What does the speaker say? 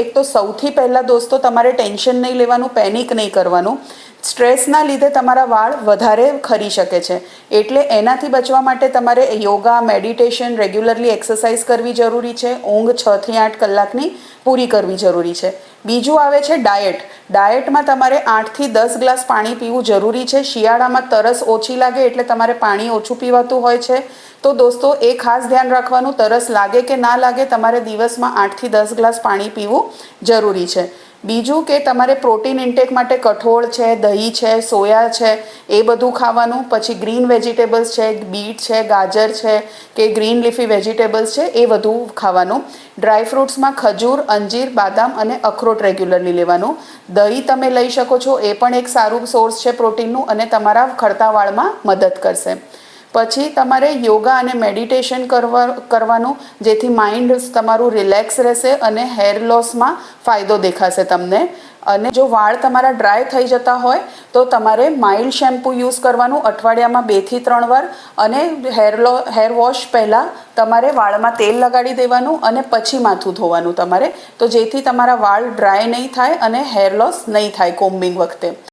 એક તો સૌથી પહેલાં દોસ્તો તમારે ટેન્શન નહીં લેવાનું પેનિક નહીં કરવાનું. સ્ટ્રેસના લીધે તમારા વાળ વધારે ખરી શકે છે. એટલે એનાથી બચવા માટે તમારે યોગા, મેડિટેશન, રેગ્યુલરલી એક્સરસાઇઝ કરવી જરૂરી છે. ઊંઘ છથી આઠ કલાકની પૂરી કરવી જરૂરી છે. બીજું આવે છે ડાયટ. ડાયટમાં તમારે આઠથી દસ ગ્લાસ પાણી પીવું જરૂરી છે. શિયાળામાં તરસ ઓછી લાગે એટલે તમારે પાણી ઓછું પીવાતું હોય છે. તો દોસ્તો, એ ખાસ ધ્યાન રાખવાનું. તરસ લાગે કે ના લાગે, તમારે દિવસમાં આઠથી દસ ગ્લાસ પાણી પીવું જરૂરી છે. બીજું કે તમારે પ્રોટીન ઇન્ટેક માટે કઠોળ છે, દહીં છે, સોયા છે, એ બધું ખાવાનું, પછી ગ્રીન વેજીટેબલ્સ છે, બીટ છે, ગાજર છે, કે ગ્રીન લીફી વેજીટેબલ્સ છે, એ બધું ખાવાનું. ડ્રાય ફ્રૂટ્સમાં ખજૂર, અંજીર, બાદામ અને અખરોટ રેગ્યુલરલી લેવાનું. દહીં તમે લઈ શકો છો, એ પણ એક સારું સોર્સ છે પ્રોટીનનું અને તમારા ખડતા વાળમાં મદદ કરશે. પછી તમારે યોગા અને મેડિટેશન કરવા, કરવાનું, જેથી માઇન્ડ તમારું રિલેક્સ રહેશે અને હેર લોસમાં ફાયદો દેખાશે તમને. અને જો વાળ તમારા ડ્રાય થઈ જતા હોય, તો તમારે માઇલ્ડ શેમ્પૂ યુઝ કરવાનું અઠવાડિયામાં બેથી ત્રણ વાર અને હેર લો હેર વોશ પહેલાં તમારે વાળમાં તેલ લગાડી દેવાનું અને પછી માથું ધોવાનું તમારે. તો જેથી તમારા વાળ ડ્રાય નહીં થાય અને હેર લોસ નહીં થાય કોમ્બિંગ વખતે.